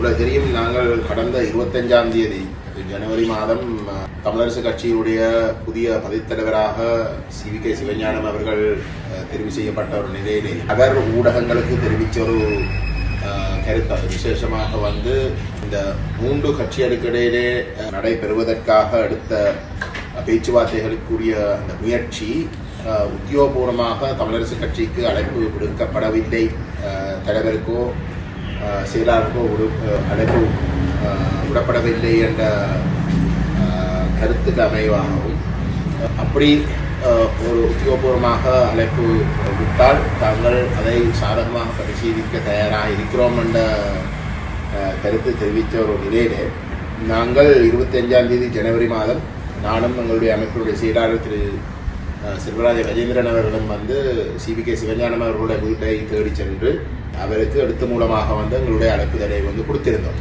உங்களுக்கு தெரியும் நாங்கள் கடந்த இருபத்தஞ்சாம் தேதி ஜனவரி மாதம் தமிழரசு கட்சியினுடைய புதிய பதித்தலைவராக சி. வி. கே. சிவஞானம் அவர்கள் தெரிவு செய்யப்பட்ட ஒரு நிலையிலே அவர் ஊடகங்களுக்கு தெரிவித்த ஒரு கருத்து. அது விசேஷமாக வந்து இந்த மூன்று கட்சிகளுக்கிடையிலே நடைபெறுவதற்காக எடுத்த பேச்சுவார்த்தைகளுக்குரிய அந்த முயற்சி உத்தியோகபூர்வமாக தமிழரசு கட்சிக்கு அழைப்பு விடுக்கப்படவில்லை. தலைவருக்கோ அஹ், செயலாளருக்கோ விடு- அழைப்பு விடப்படவில்லை என்ற கருத்துக்கு அமைவாகவும் அப்படி ஒரு உத்தியோகபூர்வமாக அழைப்பு விட்டால் தாங்கள் அதை சாதகமாக பரிசீலிக்க தயாராக இருக்கிறோம் என்ற கருத்து தெரிவித்த ஒரு நிலையிலே நாங்கள் இருபத்தி அஞ்சாம் தேதி ஜனவரி மாதம் நானும் எங்களுடைய அமைப்பினுடைய செயலாளர் திரு செல்வராஜ கஜேந்திரன் அவர்களிடம் வந்து சிபி கே சிவஞானம் அவர்களுடைய வீட்டை தேடி சென்று அவருக்கு அடுத்த மூலமாக வந்து எங்களுடைய அழைப்புதலை வந்து கொடுத்திருந்தோம்.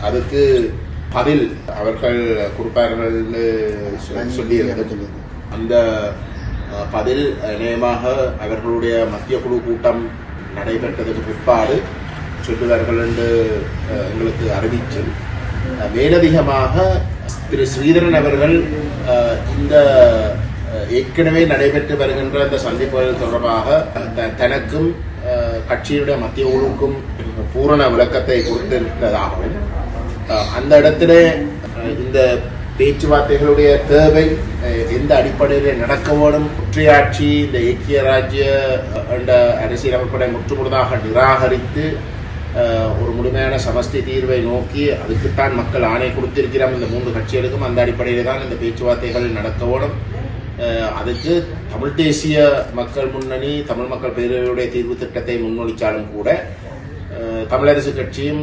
அதுக்கு பதில் அவர்கள் கொடுப்பார்கள்னு சொ- சொல்லியிருந்தது அந்த பதில் இணையமாக அவர்களுடைய மத்திய குழு கூட்டம் நடைபெற்றதுக்கு பிற்பாடு சொல்லுவார்கள் என்று எங்களுக்கு அஹ், மேலதிகமாக திரு ஸ்ரீதரன் அவர்கள் இந்த ஏற்கனவே நடைபெற்று வருகின்ற அந்த சந்திப்புகள் தொடர்பாக த- தனக்கும் கட்சியுடைய மத்திய குழுக்கும் பூரண விளக்கத்தை கொடுத்திருந்ததாகவும் அந்த இடத்துல இந்த பேச்சுவார்த்தைகளுடைய தேவை எந்த அடிப்படையில் நடக்க வேணும் ஒற்றையாட்சி இந்த ஐக்கிய ராஜ்ய அஹ், என்ற அரசியலமைப்பை முற்றுமுழுதாக நிராகரித்து ஒரு முழுமையான சமஸ்தி தீர்வை நோக்கி அதுக்குத்தான் மக்கள் ஆணை கொடுத்திருக்கிறோம். இந்த மூன்று கட்சிகளுக்கும் அந்த அடிப்படையில் தான் இந்த பேச்சுவார்த்தைகள் நடக்க வேணும் அதுக்கு தமிழ் தேசிய மக்கள் முன்னணி தமிழ் மக்கள் பேரவையுடைய தீர்வு திட்டத்தை முன்மொழிச்சாலும் கூட தமிழரசு கட்சியும்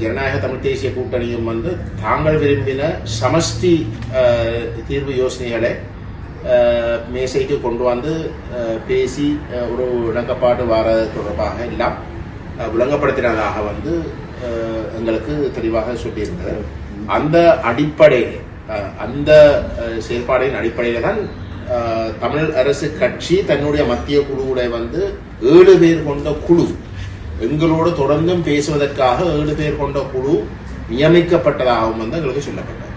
ஜனநாயக தமிழ் தேசிய கூட்டணியும் வந்து தாங்கள் விரும்பின சமஷ்டி தீர்வு யோசனைகளை மேசைக்கு கொண்டு வந்து பேசி ஒரு விளங்கப்பாடு வாரது தொடர்பாக எல்லாம் விளங்கப்படுத்தினதாக வந்து எங்களுக்கு தெளிவாக சொல்லியிருந்தது. அந்த அடிப்படையில் அந்த செயல்பாடின் அடிப்படையில் தான் தமிழ் அரசு கட்சி தன்னுடைய மத்திய குழுவுடைய வந்து ஏழு பேர் கொண்ட குழு. எங்களோடு தொடர்ந்தும் பேசுவதற்காக ஏழு பேர் கொண்ட குழு நியமிக்கப்பட்டதாகவும் வந்து எங்களுக்கு சொல்லப்பட்டது.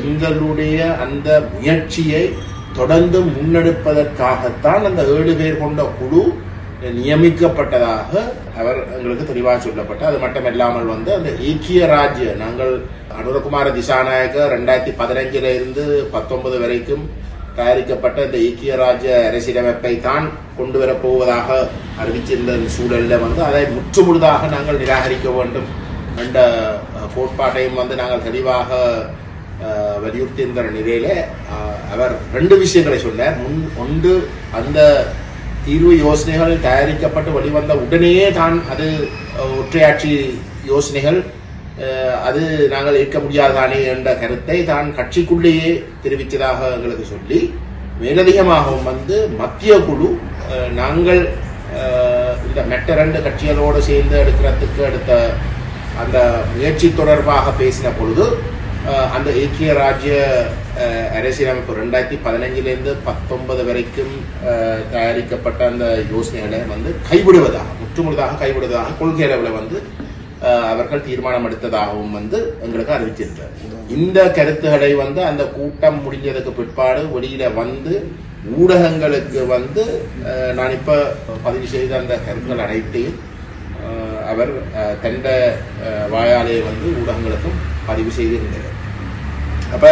எங்களுடைய அந்த முயற்சியை தொடர்ந்து முன்னெடுப்பதற்காகத்தான் அந்த ஏழு பேர் கொண்ட குழு நியமிக்கப்பட்டதாக அவர் எங்களுக்கு தெளிவாக சொல்லப்பட்டு அது மட்டுமில்லாமல் வந்து அந்த ஈக்கிய ராஜ்ய நாங்கள் அனுரகுமார திசாநாயக்க ரெண்டாயிரத்தி பதினஞ்சில இருந்து பத்தொன்பது வரைக்கும் தயாரிக்கப்பட்ட இந்த ஐக்கிய ராஜ்ய அரசியலமைப்பை தான் கொண்டு வரப்போவதாக அறிவிச்சிருந்த சூழலில் வந்து அதை முற்றுமுழுதாக நாங்கள் நிராகரிக்க வேண்டும். என்ற கோட்பாட்டையும் வந்து நாங்கள் தெளிவாக வலியுறுத்தியிருந்த நிலையில அவர் ரெண்டு விஷயங்களை சொன்னார். முன் ஒன்று அந்த தீர்வு யோசனைகள் தயாரிக்கப்பட்டு வெளிவந்த உடனேயே தான் அது ஒற்றையாட்சி யோசனைகள் அது நாங்கள் ஏற்க முடியாதானே என்ற கருத்தை தான் கட்சிக்குள்ளேயே தெரிவித்ததாக எங்களுக்கு சொல்லி மேலதிகமாகவும் வந்து மத்திய குழு நாங்கள் இந்த மெட்ட ரெண்டு கட்சிகளோடு சேர்ந்து எடுக்கிறதுக்கு எடுத்த அந்த முயற்சி தொடர்பாக பேசின பொழுது அந்த ஐக்கிய ராஜ்ய அரசியலமைப்பு ரெண்டாயிரத்தி பதினஞ்சிலிருந்து பத்தொன்பது வரைக்கும் தயாரிக்கப்பட்ட அந்த யோசனைகளை வந்து கைவிடுவதாக முற்றுமுழுதாக கைவிடுவதாக கொள்கை அளவில் வந்து அவர்கள் தீர்மானம் எடுத்ததாகவும் வந்து எங்களுக்கு அறிவிச்சிருந்தார் இந்த கருத்துக்களை வந்து அந்த கூட்டம் முடிஞ்சதுக்கு பிற்பாடு வெளியில வந்து ஊடகங்களுக்கு வந்து நான் இப்ப பதிவு செய்த அந்த கருத்துக்கள் அனைத்தையும் அவர் தண்ட வாயாலே வந்து ஊடகங்களுக்கும் பதிவு செய்திருந்தார் அப்ப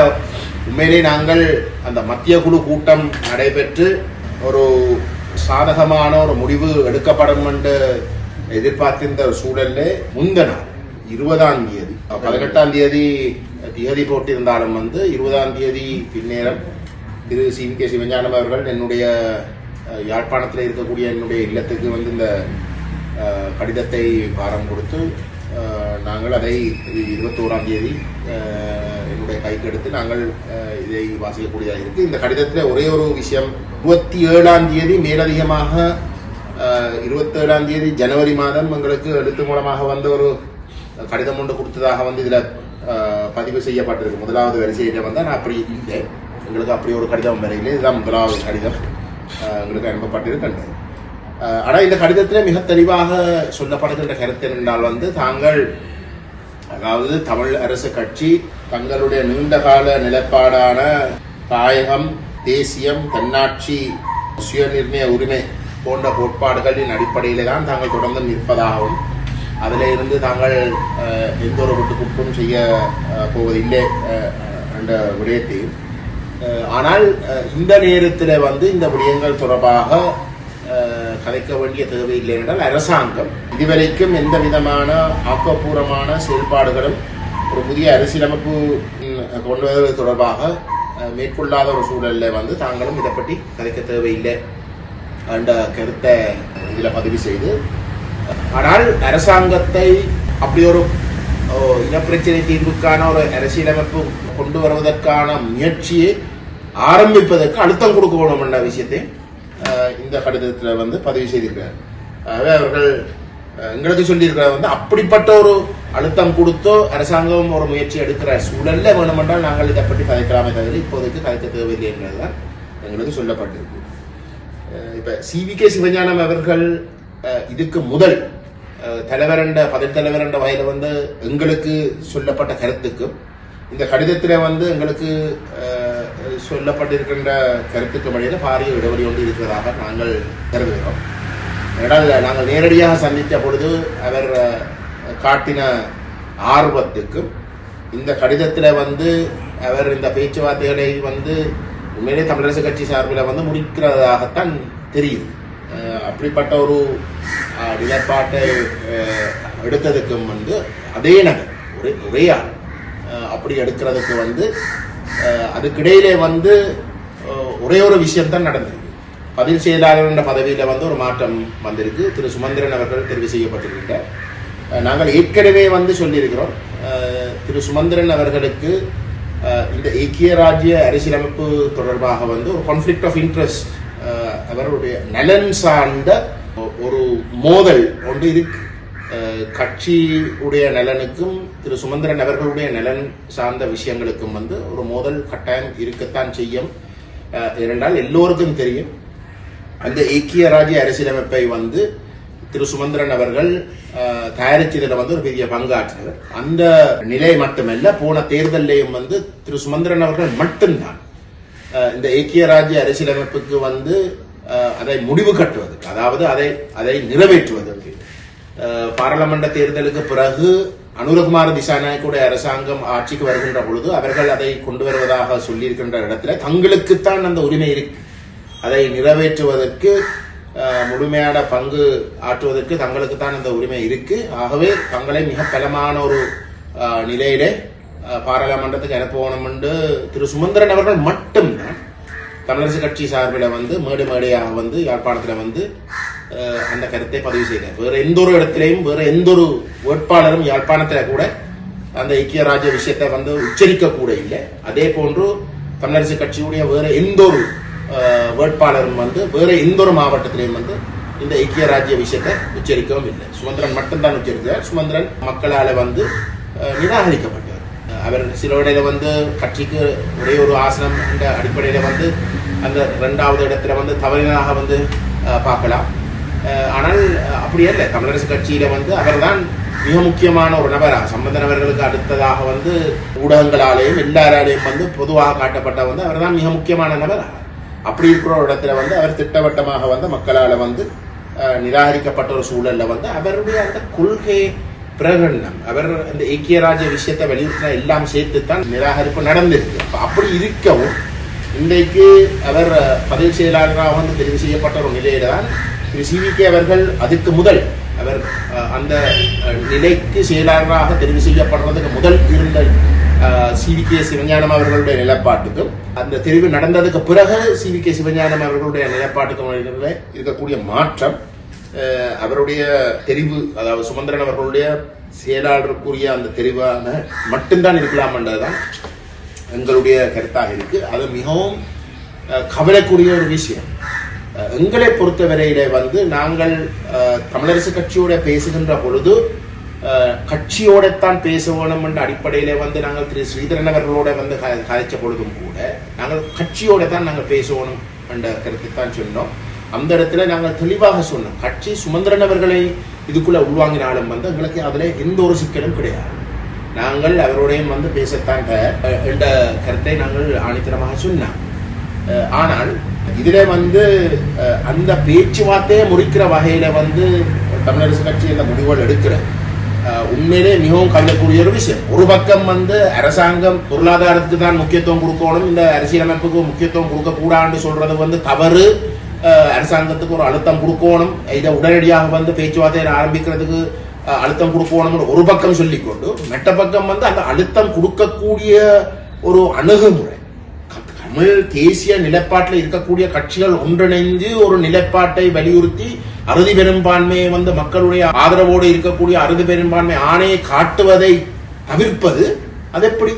உண்மையிலே நாங்கள் அந்த மத்திய குழு கூட்டம் நடைபெற்று ஒரு சாதகமான ஒரு முடிவு எடுக்கப்படும் என்று எதிர்பார்த்திருந்த ஒரு சூழல்ல முந்த இருபதாம் தேதி பதினெட்டாம் தேதி தேதி போட்டிருந்தாலும் வந்து இருபதாம் தேதி பின்னேரம் திரு சி. வி. கே. சிவஞானம் அவர்கள் என்னுடைய யாழ்ப்பாணத்தில் இருக்கக்கூடிய என்னுடைய இல்லத்துக்கு வந்து இந்த கடிதத்தை பாரம் கொடுத்து நாங்கள் அதை இருபத்தோராம் தேதி என்னுடைய கைக்கு எடுத்து நாங்கள் இதை வாசிக்கக்கூடியதாக இருக்கு. இந்த கடிதத்தில் ஒரே ஒரு விஷயம் இருபத்தி ஏழாம் தேதி மேலதிகமாக இருபத்தேழாம் தேதி ஜனவரி மாதம் எங்களுக்கு எழுத்து மூலமாக வந்த ஒரு கடிதம் ஒன்று கொடுத்ததாக வந்து இதில் பதிவு செய்யப்பட்டிருக்கு. முதலாவது வரிசையில வந்து நான் அப்படி இல்லை. எங்களுக்கு அப்படி ஒரு கடிதம் வரையில இதுதான் முதலாவது கடிதம். எங்களுக்கு அனுப்பப்பட்டிருக்கின்றது. ஆனால் இந்த கடிதத்திலே மிக தெளிவாக சொல்லப்படுகின்ற கருத்து என்றால் வந்து தாங்கள் அதாவது தமிழ் அரசு கட்சி தங்களுடைய நீண்டகால நிலைப்பாடான தாயகம் தேசியம் தன்னாட்சி சுயநிர்ணய உரிமை போன்ற கோட்பாடுகளின் அடிப்படையிலே தான் தாங்கள் தொடர்ந்து நிற்பதாகவும் அதில் இருந்து தாங்கள் எந்த ஒரு விட்டுக்குப்பும் செய்ய போவதில்லை என்ற விடயத்தையும் ஆனால் இந்த நேரத்தில் வந்து இந்த விடயங்கள் தொடர்பாக கலைக்க வேண்டிய தேவையில்லை என்றால் அரசாங்கம் இதுவரைக்கும் எந்த விதமான ஆக்கப்பூர்வமான செயல்பாடுகளும் ஒரு புதிய அரசியலமைப்பு கொண்டு வருவது தொடர்பாக மேற்கொள்ளாத ஒரு சூழல்ல வந்து தாங்களும் இதை பற்றி கலைக்க தேவையில்லை. என்ற கருத்தை இதில் பதிவு செய்து ஆனால் அரசாங்கத்தை அப்படி ஒரு இனப்பிரச்சனை தீர்வுக்கான ஒரு அரசியலமைப்பு கொண்டு வருவதற்கான முயற்சியை ஆரம்பிப்பதற்கு அழுத்தம் கொடுக்க வேணும் என்ற விஷயத்தை இந்த கடிதத்தில் வந்து பதிவு செய்திருக்கிறார். ஆகவே அவர்கள் எங்களுக்கு சொல்லியிருக்கிறார் வந்து அப்படிப்பட்ட ஒரு அழுத்தம் கொடுத்தோ அரசாங்கம் ஒரு முயற்சி எடுக்கிற சூழல்ல வேணுமென்றால் நாங்கள் இதை பற்றி கதைக்கலாமே தவிர இப்போதைக்கு கதைக்க தேவையில்லை என்பதுதான் எங்களுக்கு சொல்லப்பட்டிருக்கு. இப்போ சி வி கே சிவஞானம் அவர்கள் இதுக்கு முதல் தலைவரண்ட பதில் தலைவரண்ட வகையில் வந்து எங்களுக்கு சொல்லப்பட்ட கருத்துக்கும் இந்த கடிதத்தில் வந்து எங்களுக்கு சொல்லப்பட்டிருக்கின்ற கருத்துக்கு வழியில் பாரிய இடைவெளி ஒன்று இருக்கிறதாக நாங்கள் கருதுகிறோம். ஏனால் நாங்கள் நேரடியாக சந்தித்த பொழுது அவர் காட்டின ஆர்வத்துக்கும் இந்த கடிதத்தில் வந்து அவர் இந்த பேச்சுவார்த்தைகளை வந்து உண்மையிலே தமிழரசு கட்சி சார்பில் வந்து முடிக்கிறதாகத்தான் தெரியுது அப்படிப்பட்ட ஒரு நிலைப்பாட்டை எடுத்ததுக்கும் வந்து அதே நகர் ஒரே ஒரே ஆள் அப்படி எடுக்கிறதுக்கு வந்து அதுக்கிடையிலே வந்து ஒரே ஒரு விஷயம்தான் நடந்திருக்கு பதில் செயலாளர் என்ற பதவியில் வந்து ஒரு மாற்றம் வந்திருக்கு. திரு. சுமந்திரன் அவர்கள் தெரிவு செய்யப்பட்டிருக்கிறார். நாங்கள் ஏற்கனவே வந்து சொல்லியிருக்கிறோம். திரு. சுமந்திரன் அவர்களுக்கு இந்த ஐக்கிய ராஜ்ய அரசியலமைப்பு தொடர்பாக வந்து ஒரு கான்ஃபிளிக்ட் ஆஃப் இன்ட்ரெஸ்ட் அவருடைய நலன் சார்ந்த ஒரு மோதல் ஒன்று இருக்கு. கட்சியுடைய நலனுக்கும் திரு சுமந்திரன் அவர்களுடைய நலன் சார்ந்த விஷயங்களுக்கும் வந்து ஒரு மோதல் கட்டாயம் இருக்கத்தான் செய்யும். இரண்டால் ஏனென்றால் எல்லோருக்கும் தெரியும். அந்த ஐக்கிய ராஜ்ய அரசியலமைப்பை வந்து திரு சுமந்திரன் அவர்கள் தயாரிச்சதில் வந்து ஒரு பெரிய பங்காற்றினர். அந்த நிலை மட்டுமல்ல போன தேர்தலையும் வந்து திரு சுமந்திரன் அவர்கள் மட்டும்தான் இந்த ஐக்கிய ராஜ்ய அரசியலமைப்புக்கு வந்து அதை முடிவு கட்டுவதற்கு அதாவது அதை அதை நிறைவேற்றுவதற்கு பாராளுமன்ற தேர்தலுக்கு பிறகு அனுரகுமார திசாநாயக்குடைய அரசாங்கம் ஆட்சிக்கு வருகின்ற பொழுது அவர்கள் அதை கொண்டு வருவதாக சொல்லியிருக்கின்ற இடத்துல தங்களுக்குத்தான் அந்த உரிமை இருக்கு. அதை நிறைவேற்றுவதற்கு முழுமையான பங்கு ஆற்றுவதற்கு தங்களுக்கு தான் அந்த உரிமை இருக்கு. ஆகவே தங்களை மிக பலமான ஒரு நிலையிலே பாராளுமன்றத்துக்கு அனுப்பணும் என்று திரு சுமந்திரன் அவர்கள் மட்டும்தான் தமிழரசு கட்சி சார்பில் வந்து மேடு மேடையாக வந்து யாழ்ப்பாணத்தில் வந்து அந்த கருத்தை பதிவு செய்தார். வேற எந்த ஒரு இடத்திலையும் வேற எந்த ஒரு வேட்பாளரும் யாழ்ப்பாணத்தில் கூட அந்த ஐக்கிய ராஜ்ய விஷயத்தை வந்து உச்சரிக்க கூட இல்லை. அதே போன்று தமிழரசு கட்சியுடைய வேற எந்த ஒரு வேட்பாளரும் வந்து வேற எந்த ஒரு மாவட்டத்திலையும் வந்து இந்த ஐக்கிய ராஜ்ய விஷயத்தை உச்சரிக்கவும் இல்லை. சுமந்திரன் மட்டும்தான் உச்சரிக்கிறார். சுமந்திரன் மக்களால வந்து நிராகரிக்கப்பட்டார். அவர் சில இடையில வந்து கட்சிக்கு ஒரே ஒரு ஆசனம் என்ற அடிப்படையில வந்து அந்த ரெண்டாவது இடத்துல வந்து தவறினாக வந்து பார்க்கலாம். ஆனால் அப்படி அல்ல. தமிழரசு கட்சியில வந்து அவர்தான் மிக முக்கியமான ஒரு நபராக சம்பந்தன் அவர்களுக்கு அடுத்ததாக வந்து ஊடகங்களாலேயும் எல்லாராலேயும் வந்து பொதுவாக காட்டப்பட்ட வந்து அவர்தான் மிக முக்கியமான நபராக அப்படி இருக்கிற இடத்துல வந்து அவர் திட்டவட்டமாக வந்து மக்களால் வந்து நிராகரிக்கப்பட்ட ஒரு சூழலில் வந்து அவருடைய அந்த கொள்கை பிரகடனம் அவர் இந்த ஐக்கிய ராஜ்ய விஷயத்தை வலியுறுத்தின எல்லாம் சேர்த்துத்தான் நிராகரிப்பு நடந்திருக்கு. அப்ப அப்படி இருக்கவும் இன்றைக்கு அவர் அஹ், பதில் செயலாளராக வந்து தெரிவு செய்யப்பட்ட ஒரு நிலையில தான் திரு சிவிகே அவர்கள் அதுக்கு முதல் அவர் அந்த நிலைக்கு செயலாளராக தெரிவு செய்யப்படுறதுக்கு முதல் இருந்த சிவி கே சிவஞானம் அவர்களுடைய நிலைப்பாட்டுக்கும் அந்த தெரிவு நடந்ததுக்கு பிறகு சிவி கே சிவஞானம் அவர்களுடைய நிலைப்பாட்டுக்கும் இருக்கக்கூடிய மாற்றம் அவருடைய தெரிவு அதாவது சுமந்திரன் அவர்களுடைய செயலாளருக்குரிய அந்த தெரிவான மட்டும்தான் இருக்கலாம் என்றதுதான் எங்களுடைய கருத்தாக இருக்கு. அது மிகவும் கவலைக்குரிய ஒரு விஷயம். எங்களை பொறுத்தவரையில வந்து நாங்கள் தமிழரசு கட்சியோட பேசுகின்ற பொழுது கட்சியோடத்தான் பேச வேணும் என்ற அடிப்படையில வந்து நாங்கள் திரு ஸ்ரீதரன் அவர்களோட வந்து கதைச்ச பொழுதும் கூட நாங்கள் கட்சியோட தான் நாங்கள் பேசணும் என்ற கருத்தை தான் சொன்னோம். அந்த இடத்துல நாங்கள் தெளிவாக சொன்னோம். கட்சி சுமந்திரன் அவர்களை இதுக்குள்ள உள்வாங்கினாலும் வந்து எங்களுக்கு அதில் எந்த ஒரு சிக்கலும் கிடையாது. நாங்கள் அவரோடையும் வந்து பேசத்தான் என்ற கருத்தை நாங்கள் ஆணித்தரமாக சொன்னோம். ஆனால் இதில் வந்து அந்த பேச்சுவார்த்தையை முறிக்கிற வகையில் வந்து தமிழரசு கட்சி இந்த முடிவுகள் எடுக்கிறேன் உண்மையிலே மிகவும் கவலைக்கூடிய ஒரு விஷயம். ஒரு பக்கம் வந்து அரசாங்கம் பொருளாதாரத்துக்கு தான் முக்கியத்துவம் கொடுக்கணும் இந்த அரசியலமைப்புக்கு முக்கியத்துவம் கொடுக்க கூடாதுன்னு சொல்றது வந்து தவறு. அரசாங்கத்துக்கு ஒரு அழுத்தம் கொடுக்கணும். இதை உடனடியாக வந்து பேச்சுவார்த்தையை ஆரம்பிக்கிறதுக்கு அழுத்தம் கொடுக்கணும்னு ஒரு பக்கம் சொல்லிக்கொண்டு மெட்ட பக்கம் வந்து அந்த அழுத்தம் கொடுக்கக்கூடிய ஒரு அணுகுமுறை. தமிழ் தேசிய நிலைப்பாட்டில் இருக்கக்கூடிய கட்சிகள் ஒன்றிணைந்து ஒரு நிலைப்பாட்டை வலியுறுத்தி அறுதி பெரும்பான்மையை வந்து மக்களுடைய ஆதரவோடு இருக்கக்கூடிய அறுதி பெரும்பான்மை ஆணையை காட்டுவதை தவிர்ப்பது அது எப்படி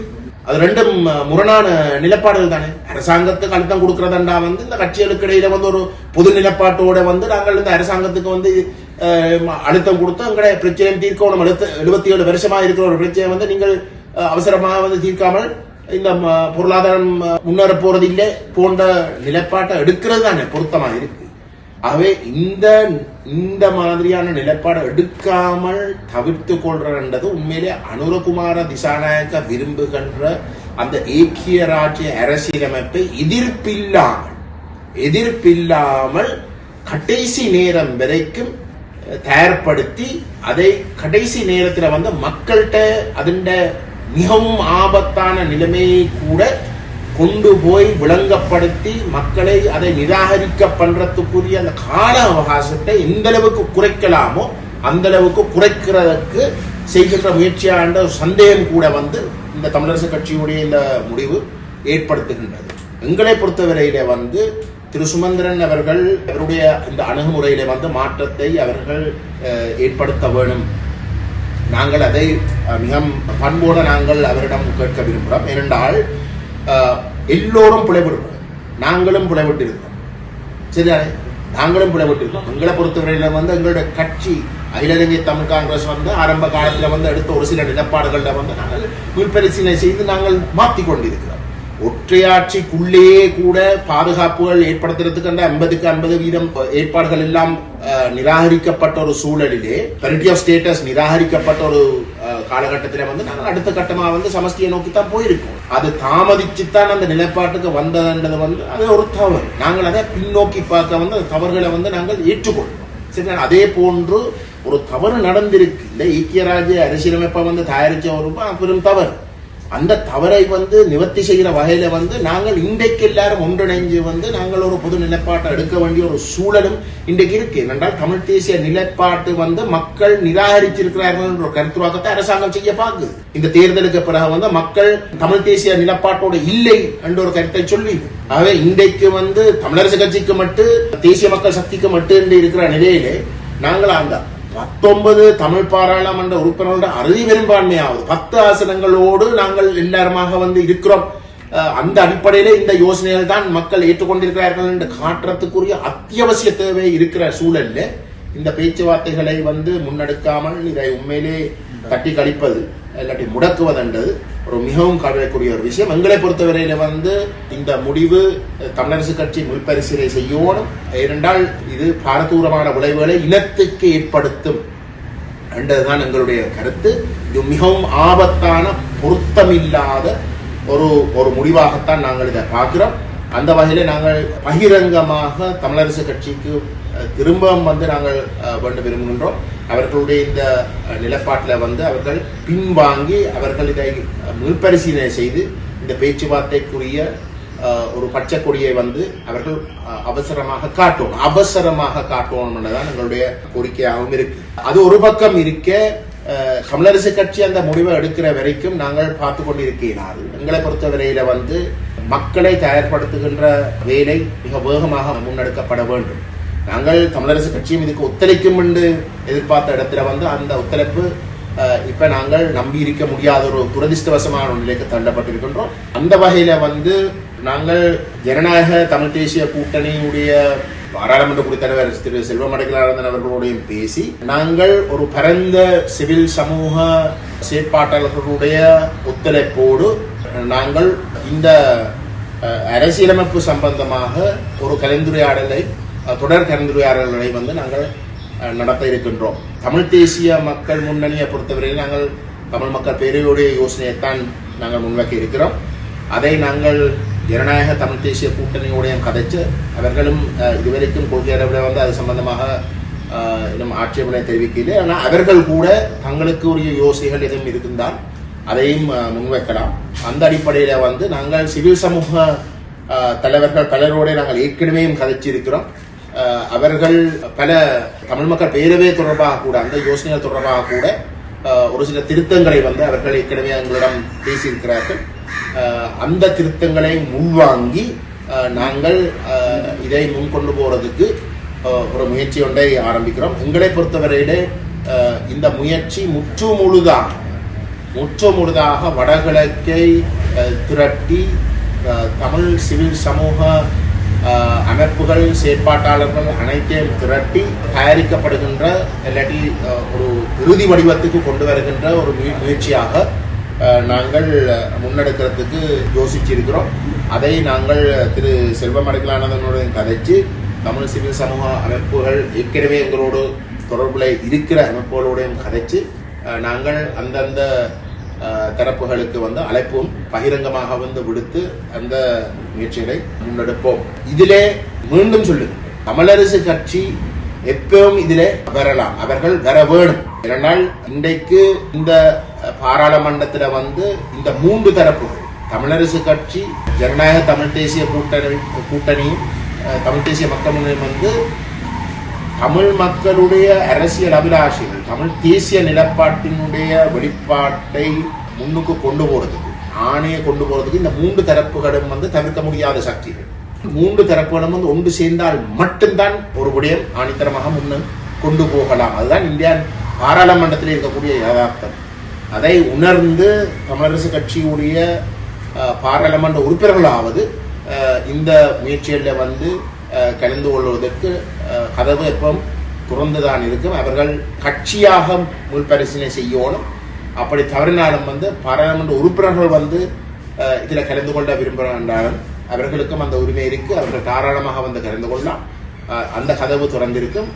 அது ரெண்டும் முரணான நிலப்பாடுகள் தானே. அரசாங்கத்துக்கு அழுத்தம் கொடுக்கறதண்டா வந்து இந்த கட்சிகளுக்கு இடையில வந்து ஒரு பொது நிலப்பாட்டோட வந்து நாங்கள் இந்த அரசாங்கத்துக்கு வந்து அழுத்தம் கொடுத்து எங்களுடைய பிரச்சனையை தீர்க்கணும் எழுத்து எழுபத்தி ஏழு வருஷமா இருக்கிற ஒரு பிரச்சனை வந்து நீங்கள் அவசரமாக வந்து தீர்க்காமல் இந்த பொருளாதாரம் முன்னேற போறது இல்லை போன்ற நிலைப்பாட்டை எடுக்கிறது தானே பொருத்தமாக இருக்கு. ஆகவே இந்த இந்த மாதிரியான நிலைப்பாடு எடுக்காமல் தவிர்த்து கொள்றன்றது உண்மையிலே அனுரகுமார திசாநாயக்க விரும்புகின்ற அந்த ஏக்கிய ராஜ்ய அரசியலமைப்பை எதிர்ப்பில்லாமல் எதிர்ப்பில்லாமல் கடைசி நேரம் வரைக்கும் தயார்படுத்தி அதை கடைசி நேரத்தில் வந்து மக்கள்கிட்ட அதுண்ட மிகவும் ஆபத்தான நிலைமையை கூட கொண்டு போய் விளங்கப்படுத்தி மக்களை அதை நிராகரிக்க பண்றதுக்குரிய அந்த கால அவகாசத்தை எந்த அளவுக்கு குறைக்கலாமோ அந்த அளவுக்கு குறைக்கிறதுக்கு செய்கின்ற முயற்சியாண்ட சந்தேகம் கூட வந்து இந்த தமிழரசு கட்சியுடைய இந்த முடிவு ஏற்படுத்துகின்றது. எங்களை பொறுத்தவரையில வந்து திரு சுமந்திரன் அவர்கள் அவருடைய இந்த அணுகுமுறையில வந்து மாற்றத்தை அவர்கள் ஏற்படுத்த வேணும். நாங்கள் அதை மிக பண்போடு நாங்கள் அவரிடம் கேட்க விரும்புகிறோம். ஏனென்றால் எல்லோரும் பிழைவிடுவோம் நாங்களும் பிழைவிட்டு இருக்கோம் சரியா? நாங்களும் பிழைவிட்டு இருக்கோம் எங்களை பொறுத்தவரையில் வந்து எங்களுடைய கட்சி அகில இலங்கை தமிழ் காங்கிரஸ் வந்து ஆரம்ப காலத்தில் வந்து எடுத்த ஒரு சில நிலப்பாடுகளில் வந்து நாங்கள் மீள்பரிசீலனை செய்து நாங்கள் மாற்றி கொண்டிருக்கிறோம். ஒற்றையாட்சிக்குள்ளேயே கூட பாதுகாப்புகள் ஏற்படுத்துறதுக்கு அந்த ஐம்பதுக்கு ஐம்பது வீதம் ஏற்பாடுகள் எல்லாம் நிராகரிக்கப்பட்ட ஒரு சூழலிலே பெரிட்டி ஆஃப் ஸ்டேட்டஸ் நிராகரிக்கப்பட்ட ஒரு காலகட்டத்தில் வந்து நாங்கள் அடுத்த கட்டமாக வந்து சமஸ்தியை நோக்கி தான் போயிருக்கோம். அது தாமதிச்சுத்தான் அந்த நிலைப்பாட்டுக்கு வந்ததுன்றது வந்து அது ஒரு தவறு. நாங்கள் அதை பின்னோக்கி பார்க்க வந்து அந்த தவறுகளை வந்து நாங்கள் ஏற்றுக்கொள்வோம். சரி அதே போன்று ஒரு தவறு நடந்திருக்கு. இந்த ஈக்கியராஜ அரசியலமைப்பை வந்து தயாரிச்ச ஒரு பெரும் தவறு. அந்த தவறை வந்து நிவர்த்தி செய்கிற வகையில வந்து நாங்கள் இன்றைக்கு எல்லாரும் ஒன்றிணைஞ்சு வந்து நாங்கள் ஒரு பொது நிலைப்பாட்டை எடுக்க வேண்டிய ஒரு சூழலும் இன்றைக்கு இருக்கு. என்றால் தமிழ் தேசிய நிலைப்பாட்டு வந்து மக்கள் நிராகரிச்சிருக்கிறார்கள் என்ற கருத்துருவாக்கத்தை அரசாங்கம் செய்ய பார்க்குது இந்த தேர்தலுக்கு பிறகு வந்து மக்கள் தமிழ் தேசிய நிலப்பாட்டோட இல்லை என்ற ஒரு கருத்தை சொல்லி ஆகவே இன்றைக்கு வந்து தமிழரசு கட்சிக்கு மட்டும் தேசிய மக்கள் சக்திக்கு மட்டும் என்று இருக்கிற நிலையிலே நாங்கள் அந்த பத்தொன்பது தமிழ் பாராளுமன்ற உறுப்பினர்களோட அறுதி பெரும்பான்மையாவது. பத்து ஆசனங்களோடு நாங்கள் எல்லாருமாக வந்து இருக்கிறோம். அந்த அடிப்படையில இந்த யோசனைகள் தான் மக்கள் ஏற்றுக்கொண்டிருக்கிறார்கள் என்று காட்டுறதுக்குரிய அத்தியாவசிய தேவை இருக்கிற சூழல்ல இந்த பேச்சுவார்த்தைகளை வந்து முன்னெடுக்காமல் இதை உண்மையிலே தட்டி கழிப்பது இல்லாட்டி முடக்குவதென்றது ஒரு மிகவும் கவலைக்குரிய ஒரு விஷயம். எங்களை பொறுத்தவரையில வந்து இந்த முடிவு தமிழரசு கட்சி முன்பரிசீலனை செய்யணும். ஏனென்றால் இது பாரதூரமான விளைவுகளை இனத்துக்கு ஏற்படுத்தும் என்றதுதான் எங்களுடைய கருத்து. இது மிகவும் ஆபத்தான பொருத்தமில்லாத ஒரு ஒரு முடிவாகத்தான் நாங்கள் இதை பார்க்கிறோம். அந்த வகையில் நாங்கள் பகிரங்கமாக தமிழரசு கட்சிக்கு திரும்பவும் வந்து நாங்கள் வேண்டும் வேண்ட விரும்புகின்றோம். அவர்களுடைய இந்த நிலப்பாட்டில் வந்து அவர்கள் பின்வாங்கி அவர்கள் இதை அஹ், மீள்பரிசீலனை செய்து இந்த பேச்சுவார்த்தைக்குரிய ஒரு பச்சை கொடியை வந்து அவர்கள் அவசரமாக காட்டணும். அவசரமாக காட்டணும் என்றதான் எங்களுடைய கோரிக்கையாகவும் இருக்கு. அது ஒரு பக்கம் இருக்க தமிழரசு கட்சி அந்த முடிவை எடுக்கிற வரைக்கும் நாங்கள் பார்த்து கொண்டிருக்கிறார்கள். எங்களை பொறுத்தவரையில வந்து மக்களை தயார்படுத்துகின்ற வேலை மிக வேகமாக முன்னெடுக்கப்பட வேண்டும். நாங்கள் தமிழரசு கட்சியும் இதுக்கு ஒத்துழைக்கும் என்று எதிர்பார்த்த இடத்துல வந்து அந்த ஒத்துழைப்பு இப்போ இப்ப நாங்கள் நம்பி இருக்க முடியாத ஒரு துரதிருஷ்டவசமான ஒரு நிலைக்கு தள்ளப்பட்டிருக்கின்றோம். அந்த வகையில வந்து நாங்கள் ஜனநாயக தமிழ் தேசிய கூட்டணியுடைய பாராளுமன்ற குடித் தலைவர் திரு செல்வமடைகளானந்தன் அவர்களோடையும் பேசி நாங்கள் ஒரு பரந்த சிவில் சமூக செயற்பாட்டாளர்களுடைய ஒத்துழைப்போடு நாங்கள் இந்த அரசியலமைப்பு சம்பந்தமாக ஒரு கலந்துரையாடலை தொடர் கலந்துரையாடல்களை வந்து நாங்கள் நடத்த இருக்கின்றோம். தமிழ் தேசிய மக்கள் முன்னணியை பொறுத்தவரையில் நாங்கள் தமிழ் மக்கள் பேரவையுடைய யோசனையைத்தான் நாங்கள் முன்வைக்க இருக்கிறோம். அதை நாங்கள் ஜனநாயக தமிழ் தேசிய கூட்டணியோடையும் கதைச்சு அவர்களும் இதுவரைக்கும் கொள்கை அளவில் வந்து அது சம்பந்தமாக இன்னும் ஆட்சேபனை தெரிவிக்கல ஆனால் அவர்கள் கூட தங்களுக்கு உரிய யோசனைகள் எதுவும் இருந்தால் அதையும் முன்வைக்கலாம். அந்த அடிப்படையில் வந்து நாங்கள் சிவில் சமூக தலைவர்கள் பலரோடு நாங்கள் ஏற்கனவே கதைச்சிருக்கிறோம். அவர்கள் பல தமிழ் மக்கள் பேரவை தொடர்பாக கூட அந்த யோசனைகள் தொடர்பாக கூட ஒரு சில திருத்தங்களை வந்து அவர்கள் ஏற்கனவே எங்களிடம் பேசியிருக்கிறார்கள். அந்த திருத்தங்களை முன்வாங்கி நாங்கள் இதை முன்கொண்டு போறதுக்கு ஒரு முயற்சி ஒன்றை ஆரம்பிக்கிறோம். எங்களை பொறுத்தவரையிலே இந்த முயற்சி முற்று முழுதாக முற்று முழுதாக வடகிழக்கை திரட்டி தமிழ் சிவில் சமூக அமைப்புகள் செயற்பாட்டாளர்கள் அனைத்தையும் திரட்டி தயாரிக்கப்படுகின்ற இல்லாட்டி ஒரு இறுதி வடிவத்துக்கு கொண்டு வருகின்ற ஒரு முயற்சியாக நாங்கள் முன்னெடுக்கிறதுக்கு யோசிச்சிருக்கிறோம். அதை நாங்கள் திரு செல்வம் அடைக்கலானதனுடன் கதைச்சு தமிழ் சிவில் சமூக அமைப்புகள் ஏற்கனவே எங்களோடு தொடர்புல இருக்கிற அமைப்புகளோடையும் கதைச்சு நாங்கள் அந்தந்த தரப்புகளுக்கு வந்து அழைப்பும் பகிரங்கமாக வந்து விடுத்து அந்த முயற்சிகளை முன்னெடுப்போம். இதிலே மீண்டும் சொல்லுகிறேன் தமிழரசு கட்சி எப்பவும் இதிலே வரலாம். அவர்கள் வர வேணும். ஏனென்றால் இன்றைக்கு இந்த பாராளுமன்றத்தில் வந்து இந்த மூன்று தரப்புகள் தமிழரசு கட்சி ஜனநாயக தமிழ் தேசிய கூட்டணி கூட்டணியும் தமிழ் தேசிய மக்கள் வந்து தமிழ் மக்களுடைய அரசியல் அபிலாஷைகள் தமிழ் தேசிய நிலப்பாட்டினுடைய வெளிப்பாட்டை முன்னுக்கு கொண்டு போறதுக்கு ஆணையை கொண்டு போறதுக்கு இந்த மூன்று தரப்புகளும் வந்து தவிர்க்க முடியாத சக்திகள். மூன்று தரப்புகளும் வந்து ஒன்று சேர்ந்தால் மட்டும்தான் ஒரு விடயம் ஆணித்தரமாக முன்னு கொண்டு போகலாம். அதுதான் இந்தியா பாராளுமன்றத்தில் இருக்கக்கூடிய யதார்த்தம். அதை உணர்ந்து தமிழரசு கட்சியுடைய பாராளுமன்ற உறுப்பினர்களாவது இந்த முயற்சிகளில் வந்து கலந்து கொள்வதற்கு கதவு எப்பவும் திறந்துதான் இருக்கும். அவர்கள் கட்சியாக முன்பரிசீலனை செய்யணும். அப்படி தவறினாலும் வந்து பாராளுமன்ற உறுப்பினர்கள் வந்து இதில் கலந்து கொள்ள விரும்புகிறாலும் அவர்களுக்கும் அந்த உரிமை இருக்கு. அவர்கள் தாராளமாக வந்து கலந்து கொள்ளலாம். அந்த கதவு திறந்திருக்கும்.